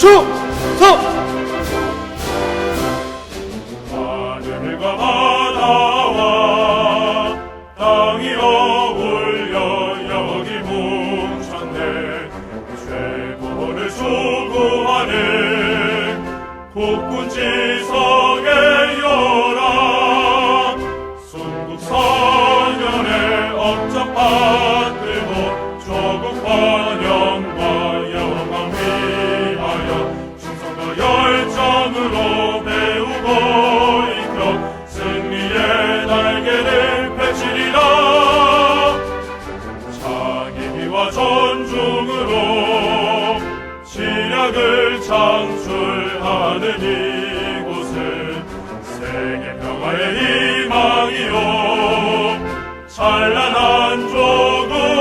충성! 하늘과 바다와 땅이여 울려 여기 뭉쳤네. 최고를 수고하는 국군지성의 열한 순국선열의 업적받 전중으로 시력을 창출하는 이곳은 세계 평화의 희망이요. 찬란한 조국